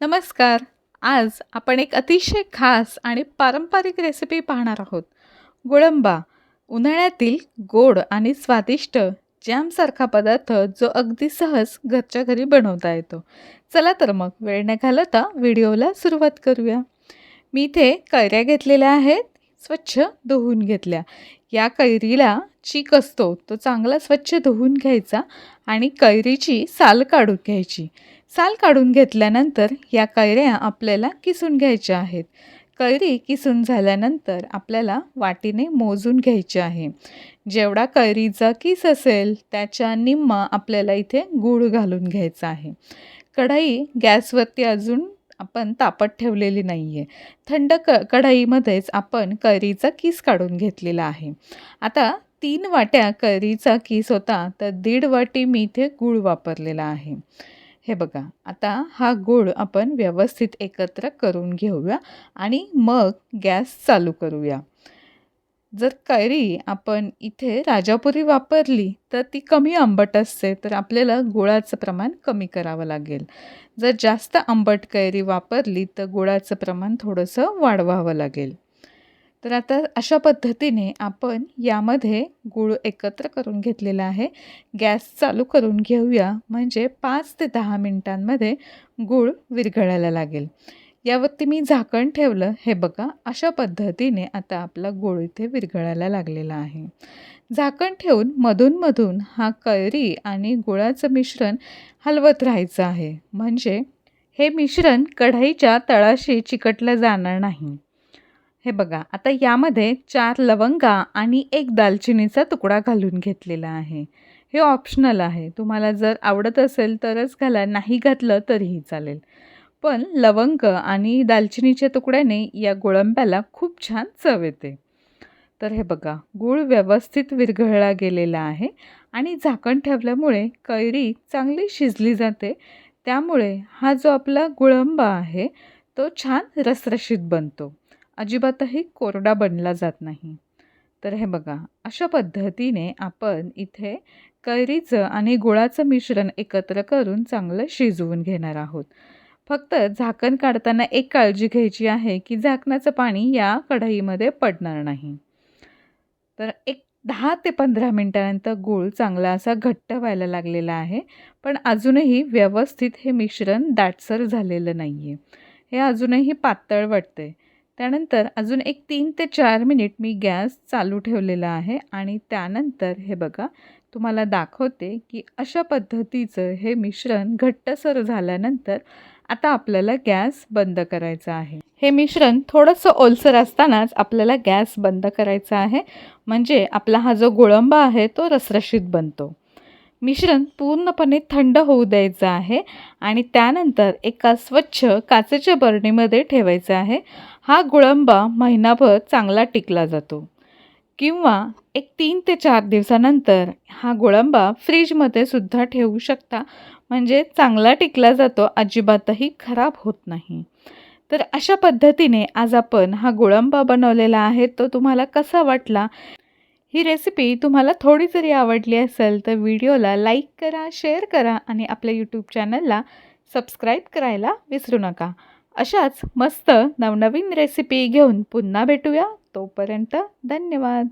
नमस्कार. आज आपण एक अतिशय खास आणि पारंपरिक रेसिपी पाहणार आहोत. गुळंबा उन्हाळ्यातील गोड आणि स्वादिष्ट जॅमसारखा पदार्थ जो अगदी सहज घरच्या घरी बनवता येतो. चला तर मग वेळ न घालवता व्हिडिओला सुरुवात करूया. मी इथे कैऱ्या घेतलेल्या आहेत स्वच्छ धुवून घेतल्या. या कैरीला चीक असतो तो चांगला स्वच्छ धुवून घ्यायचा आणि कैरीची साल काढून घ्यायची. साल काढून घेतल्यानंतर या कैऱ्या आपल्याला किसून घ्यायच्या आहेत. कैरी किसून झाल्यानंतर आपल्याला वाटीने मोजून घ्यायचे आहे. जेवढा कैरीचा किस असेल त्याच्या निम्मा आपल्याला इथे गूळ घालून घ्यायचा आहे. कढई गॅसवरती अजून आपण तापत ठेवलेली नाही आहे थंड क कढईमध्येच आपण करीचा किस काढून घेतलेला आहे. आता तीन वाट्या करीचा किस होता तर दीड वाटी मी इथे गूळ वापरलेला आहे. हे बघा आता हा गूळ आपण व्यवस्थित एकत्र करून घेऊया आणि मग गॅस चालू करूया. जर कैरी आपण इथे राजापुरी वापरली तर ती कमी आंबट असते तर आपल्याला गुळाचं प्रमाण कमी करावं लागेल. जर जास्त आंबट कैरी वापरली तर गुळाचं प्रमाण थोडंसं वाढवावं लागेल. तर आता अशा पद्धतीने आपण यामध्ये गूळ एकत्र करून घेतलेला आहे. गॅस चालू करून घेऊया म्हणजे पाच ते दहा मिनटांमध्ये गूळ विरघळायला लागेल. यावरती मी झाकण ठेवलं. हे बघा अशा पद्धतीने आता आपला गोळ इथे विरघळायला लागलेला आहे. झाकण ठेवून मधूनमधून हा कैरी आणि गुळाचं मिश्रण हलवत राहायचं आहे. म्हणजे हे मिश्रण कढईच्या तळाशी चिकटलं जाणार नाही. हे बघा आता यामध्ये चार लवंगा आणि एक दालचिनीचा तुकडा घालून घेतलेला आहे. हे ऑप्शनल आहे. तुम्हाला जर आवडत असेल तरच घाला नाही घातलं तरीही चालेल. पण लवंग आणि दालचिनीच्या तुकड्याने या गोळंब्याला खूप छान चव येते. तर हे बघा गूळ व्यवस्थित विरघळला गेलेला आहे आणि झाकण ठेवल्यामुळे कैरी चांगली शिजली जाते. त्यामुळे हा जो आपला गुळंबा आहे तो छान रसरशीत बनतो. अजिबातही कोरडा बनला जात नाही. तर हे बघा अशा पद्धतीने आपण इथे कैरीचं आणि गुळाचं मिश्रण एकत्र करून चांगलं शिजवून घेणार आहोत. फक्त झाकण काढताना एक काळजी घ्यायची आहे की झाकणाचं पाणी या कढईमध्ये पडणार नाही. तर एक दहा ते पंधरा मिनटानंतर गूळ चांगला असा घट्ट व्हायला लागलेला आहे पण अजूनही व्यवस्थित हे मिश्रण दाटसर झालेलं नाही आहे हे अजूनही पातळ वाटते त्यानंतर अजून एक तीन ते चार मिनिट मी गॅस चालू ठेवलेला आहे आणि त्यानंतर हे बघा तुम्हाला दाखवते की अशा पद्धतीचं हे मिश्रण घट्टसर झाल्यानंतर आता आपल्याला गॅस बंद करायचा आहे. हे मिश्रण थोडंसं ओलसर असतानाच आपल्याला गॅस बंद करायचा आहे. म्हणजे आपला हा जो गोळंबा आहे तो रसरशीत बनतो. मिश्रण पूर्णपणे थंड होऊ द्यायचं आहे आणि त्यानंतर एका स्वच्छ काचेच्या बरणीमध्ये ठेवायचं आहे. हा गुळंबा महिनाभर चांगला टिकला जातो. किंवा एक तीन ते चार दिवसानंतर हा गुळंबा फ्रीजमध्ये सुद्धा ठेवू शकता. म्हणजे चांगला टिकला जातो अजिबातही खराब होत नाही. तर अशा पद्धतीने आज आपण हा गुळंबा बनवलेला आहे तो तुम्हाला कसा वाटला? ही रेसिपी तुम्हाला थोडी जरी आवडली असेल तर व्हिडिओला लाईक करा शेअर करा आणि आपल्या यूट्यूब चॅनलला सबस्क्राईब करायला विसरू नका. अशाच मस्त नवनवीन रेसिपी घेऊन पुन्हा भेटूया. तोपर्यंत धन्यवाद.